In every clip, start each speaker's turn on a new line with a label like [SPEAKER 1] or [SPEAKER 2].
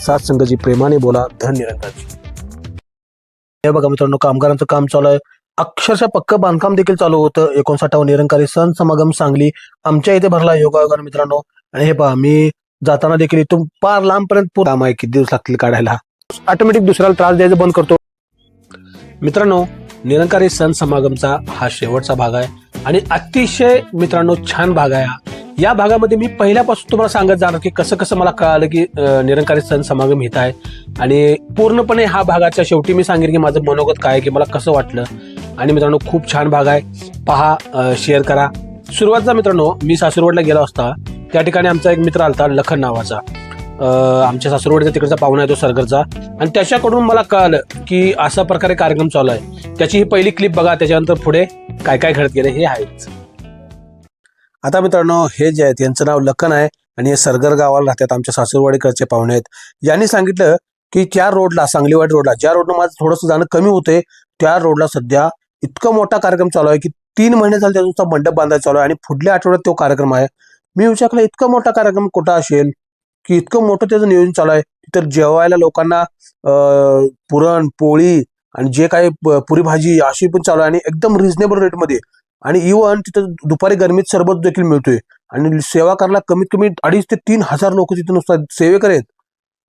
[SPEAKER 1] सात संघाची प्रेमाने बोला धन निरंकारी हे बघा मित्रांनो कामगारांचं काम चालू आहे. अक्षरशः पक्क बांधकाम देखील चालू होतं. एकोणसाठावं निरंकारी सण समागम सांगली आमच्या इथे भरला योगायोगानं मित्रांनो. आणि हे पहा मी जाताना देखील इथून पार लांबपर्यंत काम आहे. किती दिवस लागतील काढायला? ऑटोमॅटिक दुसऱ्याला त्रास द्यायचं बंद करतो. मित्रांनो निरंकारी सण समागमचा हा शेवटचा भाग आहे. आणि अतिशय मित्रांनो छान भाग आहे या भागामध्ये मी पहिल्यापासून तुम्हाला सांगत जाणार की कसं कसं मला कळालं की निरंकारी सण समागम हित आहे. आणि पूर्णपणे हा भागाच्या शेवटी मी सांगेन की माझं मनोगत काय की मला कसं वाटलं. आणि मित्रांनो खूप छान भाग आहे. पहा शेअर करा. सुरुवातचा मित्रांनो मी सासुरवडला गेलो असता. त्या ठिकाणी आमचा एक मित्र आलता लखन नावाचा. आमच्या सासूरवाडीचा तिकडचा पाहुणा आहे तो सरगरचा आणि त्याच्याकडून मला कळालं की अशा प्रकारे कार्यक्रम चालू आहे. त्याची ही पहिली क्लिप बघा त्याच्यानंतर पुढे काय काय घडत गेले हे आहेच. आता मित्रांनो हे जे आहेत यांचं नाव लखन आहे आणि हे सरगर गावाला राहतात आमच्या सासूरवाडीकडचे पाहुणे आहेत. यांनी सांगितलं की त्या रोडला सांगलीवाडी रोडला ज्या रोडनं माझं थोडंसं जाणं कमी होते त्या रोडला सध्या इतका मोठा कार्यक्रम चालू आहे की तीन महिने झाले त्याचा मंडप बांधायचा चालू आहे आणि पुढल्या आठवड्यात तो कार्यक्रम आहे. मी विचारलं इतका मोठा कार्यक्रम कुठं असेल? की इतकं मोठं त्याचं नियोजन चालू आहे. तर जेवायला लोकांना पुरण पोळी आणि जे काही पुरी भाजी अशी पण चालू आहे आणि एकदम रिझनेबल रेटमध्ये आणि इव्हन तिथं दुपारी गरमीत सरबत देखील मिळतोय. आणि सेवा करायला कमीत कमी अडीच ते तीन हजार लोक तिथे नुसतं सेवेकर आहेत.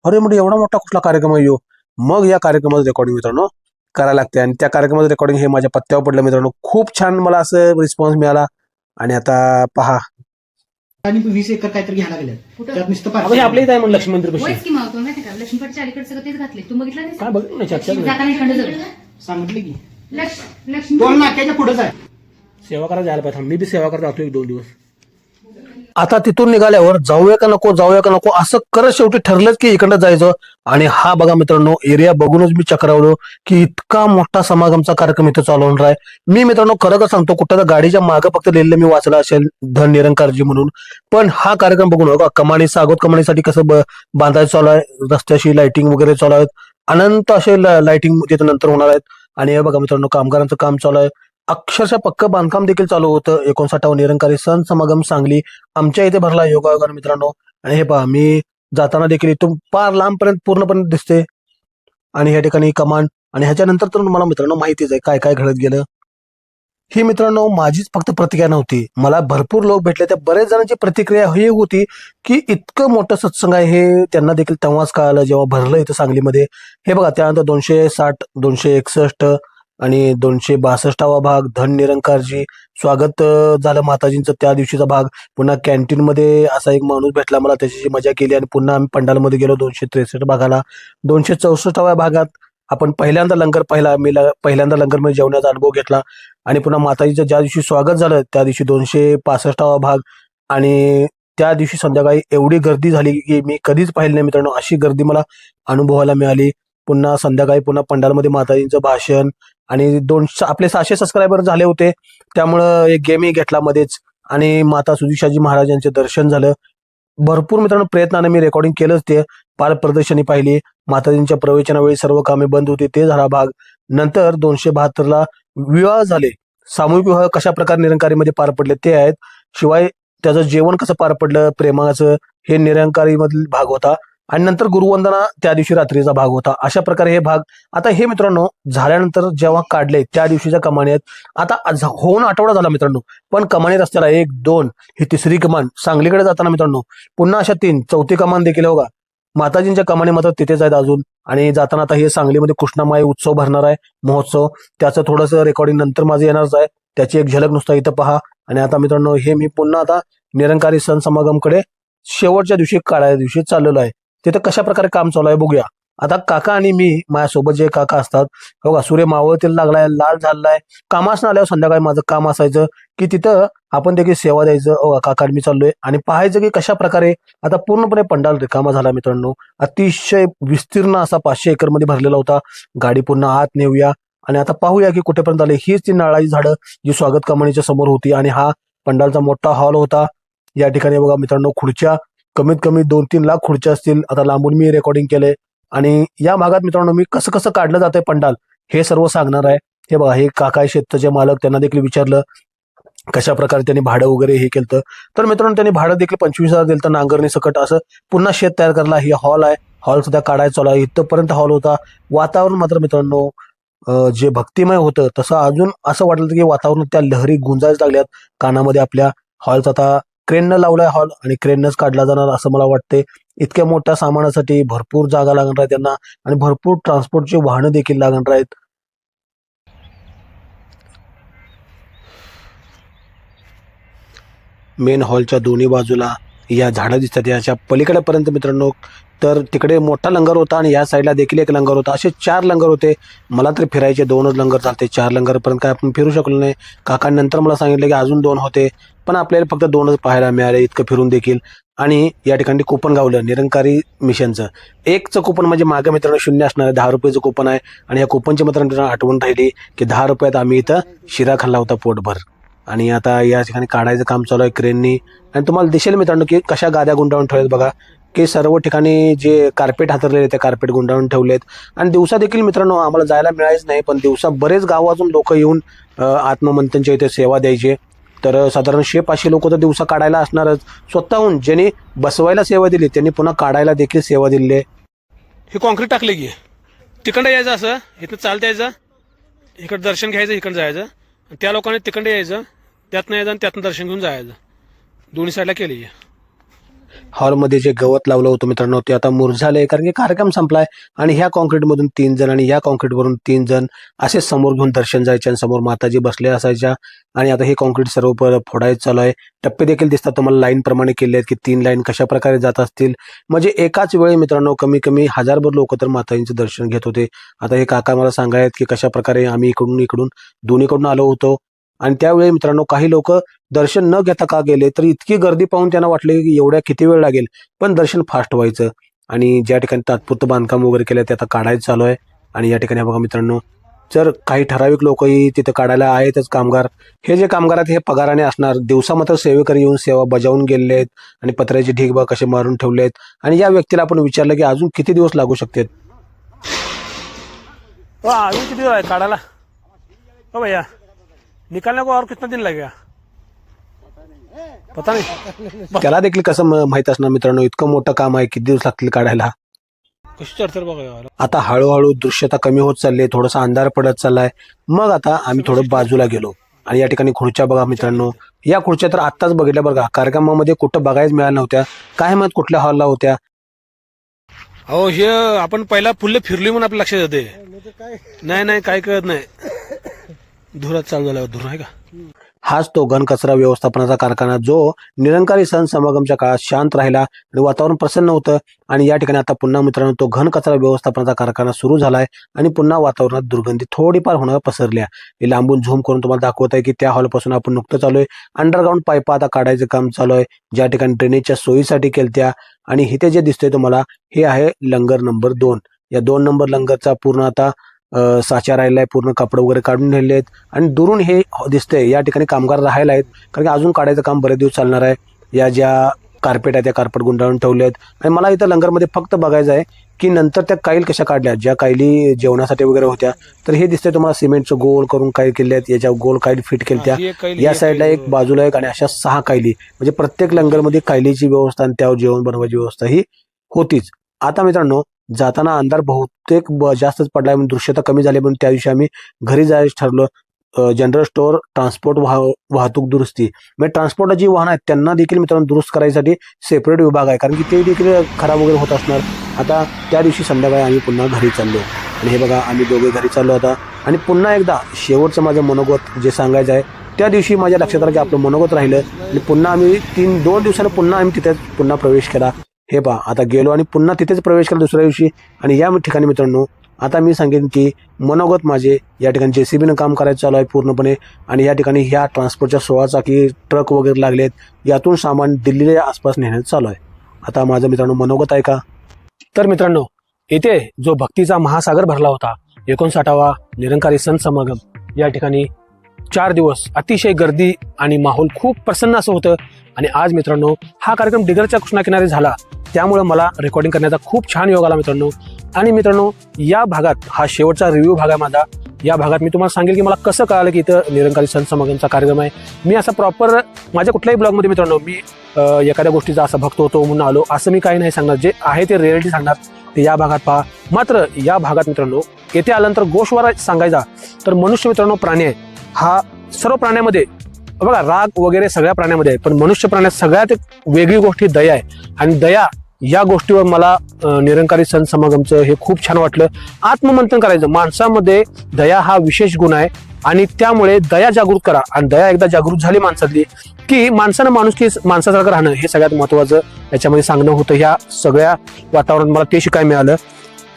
[SPEAKER 1] अरे म्हणजे एवढा मोठा कुठला कार्यक्रम आहे यो? मग या कार्यक्रमाचं रेकॉर्डिंग मित्रांनो करायला लागते आणि त्या कार्यक्रमाचं रेकॉर्डिंग हे माझ्या पत्त्यावर पडलं मित्रांनो. खूप छान मला असं रिस्पॉन्स मिळाला. आणि आता पहा.
[SPEAKER 2] आणि वीस एकर काहीतरी घ्यायला लागले.
[SPEAKER 3] कुठं?
[SPEAKER 2] त्यात नुसतं
[SPEAKER 1] आपण आपल्या इथं आहे म्हणून लक्ष्मी मंदिर
[SPEAKER 3] होयच की मग तुम्ही माहिती का? लक्ष्मीपटच्या अलीकडे सगळं तेच घातले तू बघितलं नाही?
[SPEAKER 1] काय बघ ना चर्चा
[SPEAKER 3] जाताना इकडं सगळं
[SPEAKER 2] सांगितलं की.
[SPEAKER 3] लक्ष- लक्ष्मी
[SPEAKER 2] टोल नाक्याच्या पुढेच आहे.
[SPEAKER 1] सेवा करायला जायला पाहिजे. मी बी सेवा करत राहतो एक दोन दिवस. आता तिथून निघाल्यावर जाऊया का नको जाऊया का नको असं करत शेवटी ठरलंच की इकडं जायचं. आणि हा बघा मित्रांनो एरिया बघूनच मी चक्रावलो की इतका मोठा समागमचा कार्यक्रम इथं चालू होणार आहे. मी मित्रांनो खरं का सांगतो कुठं तर गाडीच्या मागं फक्त लिहिलेलं मी वाचलं असेल धन निरंकारजी म्हणून. पण हा कार्यक्रम बघून हो बघा कमानी सागोत कमानीसाठी कसं बांधायचं चालू आहे रस्त्याशी लाइटिंग वगैरे चालू आहेत. अनंत असे लाइटिंग तिथे नंतर होणार आहेत. आणि हे बघा मित्रांनो कामगारांचं काम चालू आहे. अक्षरशः पक्क बांधकाम देखील चालू होतं. एकोणसाठावं निरंकारी सण समागम सांगली आमच्या इथे भरला योगायोगानं मित्रांनो. आणि हे पहा मी जाताना देखील इथून पार लांबपर्यंत पूर्णपणे दिसते. आणि ह्या ठिकाणी कमांड आणि ह्याच्यानंतर तर मला मित्रांनो माहितीच आहे काय काय घडत गेलं. ही मित्रांनो माझीच फक्त प्रतिक्रिया नव्हती. मला भरपूर लोक भेटले. त्या बरेच जणांची प्रतिक्रिया ही होती की इतकं मोठं सत्संग आहे हे त्यांना देखील तेव्हाच कळालं जेव्हा भरलं इथं सांगलीमध्ये. हे बघा त्यानंतर दोनशे साठ दोनशे एकसष्ट आणि दोनशे बासष्टावा भाग धन निरंकारजी. स्वागत झालं माताजींचं त्या दिवशीचा भाग. पुन्हा कॅन्टीनमध्ये असा एक माणूस भेटला मला त्याची मजा केली आणि पुन्हा आम्ही पंडालमध्ये गेलो दोनशे त्रेसष्ट भागाला. दोनशे चौसष्टाव्या भागात आपण पहिल्यांदा लंगर पहिला मी ल- पहिल्यांदा लंगरमध्ये जेवण्याचा अनुभव घेतला. आणि पुन्हा माताजीचं ज्या दिवशी स्वागत झालं त्या दिवशी दोनशे पासष्टावा भाग. आणि त्या दिवशी संध्याकाळी एवढी गर्दी झाली की मी कधीच पाहिली नाही मित्रांनो अशी गर्दी मला अनुभवायला मिळाली. पुन्हा संध्याकाळी पुन्हा पंडालमध्ये माताजींचं भाषण आणि दोन आपले सहाशे सबस्क्रायबर झाले होते. त्यामुळं एक गेमही घेतला मध्येच. आणि माता सुदिशाजी महाराजांचे दर्शन झालं. भरपूर मित्रांनो प्रयत्नाने मी रेकॉर्डिंग केलंच ते. पाल प्रदर्शनी पाहिली. माताजींच्या प्रवेशनावेळी सर्व कामे बंद होती. ते झाला भाग. नंतर दोनशे बहात्तरला विवाह झाले. सामूहिक विवाह कशा प्रकारे निरंकारीमध्ये पार पडले ते आहेत. शिवाय त्याचं जेवण कसं पार पडलं प्रेमाचं हे निरंकारीमधील भाग होता. आणि नंतर गुरुवंदना त्या दिवशी रात्रीचा भाग होता. अशा प्रकारे हे भाग आता हे मित्रांनो झाल्यानंतर जेव्हा काढले त्या दिवशीच्या कमानी आहेत आता आज- होऊन आठवडा झाला मित्रांनो. पण कमानी रस्त्याला एक दोन ही तिसरी कमान सांगलीकडे जाताना मित्रांनो पुन्हा अशा तीन चौथी कमान देखील होगा माताजींच्या कमानी मात्र तिथेच आहेत अजून. आणि जाताना आता हे सांगलीमध्ये कृष्णामाई उत्सव भरणार आहे महोत्सव. त्याचं थोडंसं रेकॉर्डिंग नंतर माझं येणारच आहे. त्याची एक झलक नुसता इथं पहा. आणि आता मित्रांनो हे मी पुन्हा आता निरंकारी सण समागमकडे शेवटच्या दिवशी काळ्या दिवशी चाललेलो आहे. तिथं कशा प्रकारे काम चालू आहे बघूया. आता काका आणि मी माझ्यासोबत जे काका असतात बघा सूर्य मावळतील लागलाय लाल झालाय. कामास आल्यावर संध्याकाळी माझं काम असायचं की तिथं आपण देखील सेवा द्यायचं. काका आणि मी चाललोय. आणि पाहायचं की कशा प्रकारे आता पूर्णपणे पंडाल रिकामा झाला मित्रांनो अतिशय विस्तीर्ण असा पाचशे एकरमध्ये भरलेला होता. गाडी पुन्हा आत नेऊया. आणि आता पाहूया की कुठेपर्यंत आले. हीच ती नाळाची झाडं जी स्वागत कमानीच्या समोर होती. आणि हा पंडालचा मोठा हॉल होता. या ठिकाणी बघा मित्रांनो खुर्च्या कमीत कमी दोन तीन लाख खुर्च्या असतील. आता लांबून मी रेकॉर्डिंग केलंय. आणि या भागात मित्रांनो मी कसं कसं काढलं जातंय पंडाल हे सर्व सांगणार आहे. हे बघा हे काका शेतचे मालक त्यांना देखील विचारलं कशा प्रकारे त्यांनी भाडं वगैरे हे केलं तर मित्रांनो त्यांनी भाडं देखील पंचवीस हजार दिलं तर नांगरणी सकट असं. पुन्हा शेत तयार करायला हे हॉल आहे. हॉल सुद्धा काढायचा आला आहे. इथपर्यंत हॉल होता. वातावरण मात्र मित्रांनो जे भक्तिमय होतं तसं अजून असं वाटलं की वातावरण त्या लहरी गुंजायला लागल्यात. कानामध्ये आपल्या हॉलचा आता क्रेननं लावलाय हॉल आणि क्रेननंच काढला जाणार असं मला वाटते इतक्या मोठ्या सामानासाठी भरपूर जागा लागणार आहे त्यांना आणि भरपूर ट्रान्सपोर्टची वाहनं देखील लागणार आहेत. मेन हॉलच्या दोन्ही बाजूला या झाडं दिसतात याच्या पलीकडेपर्यंत मित्रांनो. तर तिकडे मोठा लंगर होता आणि या साईडला देखील एक लंगर होता. असे चार लंगर होते. मला तरी फिरायचे दोनच लंगर चालते. चार लंगरपर्यंत काय आपण फिरू शकलो नाही. काकांनंतर मला सांगितलं की अजून दोन होते. पण आपल्याला फक्त दोनच पाहायला मिळाले इतकं फिरून देखील. आणि या ठिकाणी कुपन गावलं निरंकारी मिशनचं. एकचं कुपन म्हणजे मागे मित्रांनो शून्य असणार आहे. दहा रुपयाचं कुपन आहे. आणि या कुपनची मित्रांनो आठवण राहिली की दहा रुपयात आम्ही इथं शिरा खाल्ला होता पोटभर. आणि आता या ठिकाणी काढायचं काम चालू आहे क्रेननी. आणि तुम्हाला दिसेल मित्रांनो की कशा गाद्या गुंडाळून ठेवल्यात बघा. की सर्व ठिकाणी जे कार्पेट हातरलेले ते कार्पेट गुंडाळून ठेवलेत. आणि दिवसा देखील मित्रांनो आम्हाला जायला मिळायच नाही पण दिवसा बरेच गावातून लोक येऊन आत्ममंथनच्या इथे सेवा द्यायचे. तर साधारण शे पाचशे लोक तर दिवसा काढायला असणारच. स्वतःहून ज्यांनी बसवायला सेवा दिली त्यांनी पुन्हा काढायला देखील सेवा दिली
[SPEAKER 4] हे कॉन्क्रीट टाकले की. तिकडं यायचं असं इथं चालता यायचं. इकडं दर्शन घ्यायचं इकडं जायचं. त्या लोकांनी तिकडे यायचं त्यातनं यायचं आणि त्यातनं दर्शन घेऊन जायचं. दोन्ही साईडला केली.
[SPEAKER 1] हॉलमध्ये जे गवत लावलं होतं मित्रांनो ते आता मुरझालंय. कारण की कार्यक्रम संपलाय आणि ह्या कॉन्क्रीटमधून तीन जण आणि ह्या कॉन्क्रीटवरून तीन जण असे समोर घेऊन दर्शन जायचे आणि समोर माताजी बसले असायच्या. आणि आता हे कॉन्क्रीट सर्व फोडायचं चालू आहे. टप्पे देखील दिसतात तुम्हाला. लाईन प्रमाणे केले आहेत की तीन लाईन कशा प्रकारे जात असतील. म्हणजे एकाच वेळी मित्रांनो कमी कमी हजारभर लोक तर माताजींचं दर्शन घेत होते. आता हे काका मला सांगायत की कशा प्रकारे आम्ही इकडून इकडून दोन्हीकडून आलो होतो. आणि त्यावेळी मित्रांनो काही लोक दर्शन न घेता का गेले तर इतकी गर्दी पाहून त्यांना वाटले की एवढ्या किती वेळ लागेल. पण दर्शन फास्ट व्हायचं. आणि ज्या ठिकाणी तात्पुरतं बांधकाम वगैरे केलं ते आता काढायचं चालू आहे. आणि या ठिकाणी बघा मित्रांनो जर काही ठराविक लोकही तिथं काढायला आहेतच कामगार हे जे कामगार आहेत हे पगाराने असणार. दिवसा मात्र सेवेकरी येऊन सेवा बजावून गेलेले आहेत आणि पत्र्याचे ढीग बा कसे मारून ठेवले आहेत. आणि या व्यक्तीला आपण विचारलं की अजून किती दिवस लागू शकतात?
[SPEAKER 4] अजून किती आहे काढायला? हो भैया. निकालने को और कितना दिन लगेगा? पता नाही।
[SPEAKER 1] त्याला देखील कसं म- माहीत असणार मित्रांनो इतकं मोठं काम आहे किती दिवस लागतील काढायला?
[SPEAKER 4] कशी बघा.
[SPEAKER 1] आता हळूहळू दृश्यता कमी होत चालली आहे थोडासा अंधार पडत चाललाय. मग आता आम्ही थोडं बाजूला गेलो. आणि या ठिकाणी खुर्च्या बघा मित्रांनो. या खुर्च्या तर आत्ताच बघितल्या बघा कार्यक्रमामध्ये कुठं बघायच मिळाल्या नव्हत्या. काय माहीत कुठल्या हॉलला होत्या?
[SPEAKER 4] अहो हे आपण पहिला फुल्ले फिरली म्हणून आपल्या लक्षात येते नाही नाही काय कळत नाही. धुरात चालू झाल्यावर धुर आहे का?
[SPEAKER 1] हाच तो घन कचरा व्यवस्थापनाचा कारखाना जो निरंकारी सण समागमच्या काळात शांत राहिला आणि वातावरण प्रसन्न होतं. आणि या ठिकाणी आता पुन्हा मित्रांनो तो घन कचरा व्यवस्थापनाचा कारखाना सुरू झालाय आणि पुन्हा वातावरणात दुर्गंधी थोडीफार होणं पसरल्या. हे लांबून झूम करून तुम्हाला दाखवत आहे की त्या हॉलपासून आपण नुकतं चालू आहे अंडरग्राऊंड पाईप आता काढायचं काम चालू आहे. ज्या ठिकाणी ड्रेनेजच्या सोयीसाठी केलत्या. आणि इथे जे दिसतंय तुम्हाला हे आहे लंगर नंबर दोन. या दोन नंबर लंगरचा पूर्ण आता साचा राहिलाय पूर्ण कपडे वगैरे काढून नेले आहेत. आणि दुरून हे दिसतंय या ठिकाणी कामगार राहायला आहेत. कारण की अजून काढायचं काम बरेच दिवस चालणार आहे. या ज्या कार्पेट आहेत त्या कार्पेट गुंडाळून ठेवले आहेत. आणि मला इथं लंगरमध्ये फक्त बघायचं आहे की नंतर त्या काईल कशा काढल्या. ज्या कायली जेवणासाठी वगैरे होत्या तर हे दिसतंय तुम्हाला सिमेंटचं गोल करून काय केले आहेत. याच्या गोल काईल फिट केल्या या साईडला. एक बाजूला एक आणि अशा सहा कायली म्हणजे प्रत्येक लंगरमध्ये कायलीची व्यवस्था आणि त्यावर जेवण बनवायची व्यवस्था ही होतीच. आता मित्रांनो जाताना अंधार बहुतेक ब- जास्तच पडलाय म्हणून दृश्यता कमी झाली म्हणून त्या दिवशी आम्ही घरी जायचं ठरलं. जनरल स्टोअर ट्रान्सपोर्ट वाह वाहतूक दुरुस्ती. म्हणजे ट्रान्सपोर्ट जी वाहन आहेत त्यांना देखील मित्रांनो दुरुस्त करायसाठी सेपरेट विभाग आहे. कारण की ते देखील खराब वगैरे होत असणार. आता त्या दिवशी संध्याकाळी आम्ही पुन्हा घरी चाललो. आणि हे बघा आम्ही दोघे घरी चाललो आता. आणि पुन्हा एकदा शेवटचं माझं मनोगत जे सांगायचं आहे त्या दिवशी माझ्या लक्षात आलं की आपलं मनोगत राहिलं. आणि पुन्हा आम्ही तीन दोन दिवसानं पुन्हा आम्ही तिथे पुन्हा प्रवेश केला. हे पहा आता गेलो आणि पुन्हा तिथेच प्रवेश केला दुसऱ्या दिवशी. आणि या ठिकाणी मित्रांनो आता मी सांगेन की मनोगत माझे या ठिकाणी जे सी बीनं काम करायचं चालू आहे पूर्णपणे. आणि या ठिकाणी ह्या ट्रान्सपोर्टच्या सोळा चाकी ट्रक वगैरे लागलेत यातून सामान दिल्लीच्या आसपास नेण्यात चालू आहे. आता माझं मित्रांनो मनोगत आहे का? तर मित्रांनो येथे जो भक्तीचा महासागर भरला होता एकोणसाठावा निरंकारी सण समागम या ठिकाणी चार दिवस अतिशय गर्दी आणि माहोल खूप प्रसन्न असं होतं. आणि आज मित्रांनो हा कार्यक्रम डिगरच्या कृष्णाकिनारी झाला. त्यामुळे मला रेकॉर्डिंग करण्याचा खूप छान योग आला मित्रांनो. आणि मित्रांनो या भागात हा शेवटचा रिव्ह्यू भाग आहे माझा. या भागात मी तुम्हाला सांगेल की मला कसं कळालं की इथं निरंकारी सण समागमचा कार्यक्रम आहे. मी असा प्रॉपर माझ्या कुठल्याही ब्लॉगमध्ये मित्रांनो मी एखाद्या गोष्टीचा असा भक्त होतो म्हणून आलो असं मी काही नाही सांगणार. जे आहे ते रिअलिटी सांगणार ते या भागात पहा. मात्र या भागात मित्रांनो येथे आल्यानंतर गोष्वारा सांगायचा तर मनुष्य मित्रांनो प्राणी आहे. हा सर्व प्राण्यामध्ये बघा राग वगैरे सगळ्या प्राण्यामध्ये आहे पण मनुष्य प्राण्यात सगळ्यात एक वेगळी गोष्ट ही दया आहे. आणि दया या गोष्टीवर मला निरंकारी सण समागमचं हे खूप छान वाटलं. आत्ममंथन करायचं. माणसामध्ये दया हा विशेष गुण आहे आणि त्यामुळे दया जागृत करा आणि दया एकदा जागृत झाली माणसातली की माणसानं माणूस की माणसासारखं राहणं हे सगळ्यात महत्वाचं याच्यामध्ये सांगणं होतं ह्या सगळ्या वातावरणात मला ते शिकायला मिळालं.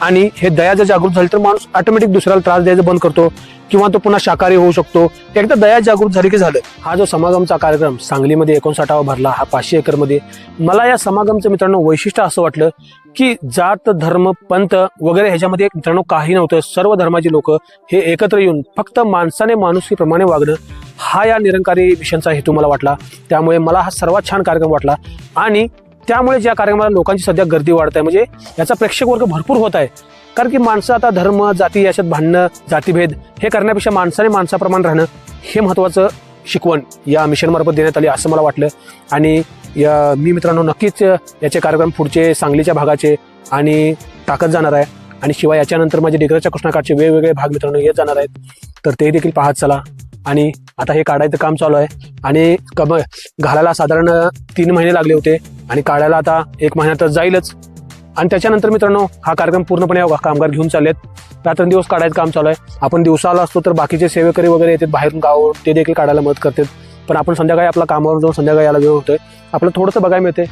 [SPEAKER 1] आणि हे दया जर जागृत झाली तर माणूस ऑटोमॅटिक दुसऱ्याला त्रास द्यायचं बंद करतो किंवा तो पुन्हा शाकाहारी होऊ शकतो. एकदा दया जागृत झाली की झालं. हा जो समागमचा कार्यक्रम सांगलीमध्ये एकोणसाठावा भरला हा पाचशे एकरमध्ये. मला या समागमचं मित्रांनो वैशिष्ट्य असं वाटलं की जात धर्म पंथ वगैरे ह्याच्यामध्ये एक मित्रांनो काही नव्हतं. सर्व धर्माची लोक हे एकत्र येऊन फक्त माणसाने माणुसकीप्रमाणे वागणं हा या निरंकारी मिशनचा हेतू मला वाटला. त्यामुळे मला हा सर्वात छान कार्यक्रम वाटला. आणि त्यामुळे या कार्यक्रमाला लोकांची सध्या गर्दी वाढत आहे. म्हणजे याचा प्रेक्षक वर्ग भरपूर होत आहे. कारण की माणसं आता धर्म जाती याच्यात भांडणं जातीभेद हे करण्यापेक्षा माणसाने माणसाप्रमाणे राहणं हे महत्त्वाचं शिकवण या मिशनमार्फत देण्यात आली असं मला वाटलं. आणि या मी मित्रांनो नक्कीच याचे कार्यक्रम पुढचे सांगलीच्या भागाचे आणि टाकत जाणार आहे. आणि शिवाय याच्यानंतर माझे डिग्रजच्या कृष्णाकाठचे वेगवेगळे भाग मित्रांनो येत जाणार आहेत. तर ते देखील पाहत चला. आणि आता हे काढायचं काम चालू आहे. आणि कम घालायला साधारण तीन महिने लागले होते. आणि काढायला आता एक महिन्यातच जाईलच. आणि त्याच्यानंतर मित्रांनो हा कार्यक्रम पूर्णपणे कामगार घेऊन चाललेत. रात्रंदिवस काढायचं काम चालू आहे. आपण दिवसाला असतो तर बाकीचे सेवेकरी वगैरे येतात बाहेरून गाव ते देखील काढायला मदत करतात. पण आपण संध्याकाळी आपला कामावर जाऊन संध्याकाळी यायला वेळ होतोय. आपलं थोडंसं बघायला मिळते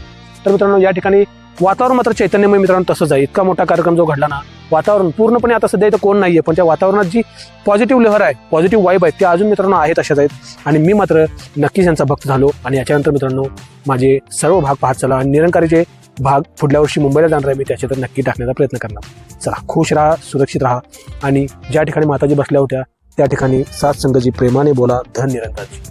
[SPEAKER 1] तर मित्रांनो या ठिकाणी वातावरण मात्र चैतन्यमय मित्रांनो तसंच आहे. इतका मोठा कार्यक्रम जो घडला ना वातावरण पूर्णपणे आता सध्या इथं कोण नाहीये पण त्या वातावरणात जी पॉझिटिव्ह लहर आहे पॉझिटिव्ह वाईब आहे त्या अजून मित्रांनो आहेत अशाच आहेत. आणि मी मात्र नक्कीच यांचा भक्त झालो. आणि याच्यानंतर मित्रांनो माझे सर्व भाग पाहत चला. आणि निरंकारीचे भाग पुढल्या वर्षी मुंबईला जाणार आहे मी त्याच्या तर नक्की टाकण्याचा प्रयत्न करणार. चला खुश राहा सुरक्षित राहा. आणि ज्या ठिकाणी माताजी बसल्या होत्या त्या ठिकाणी सात संघजी प्रेमाने बोला धन निरंकारजी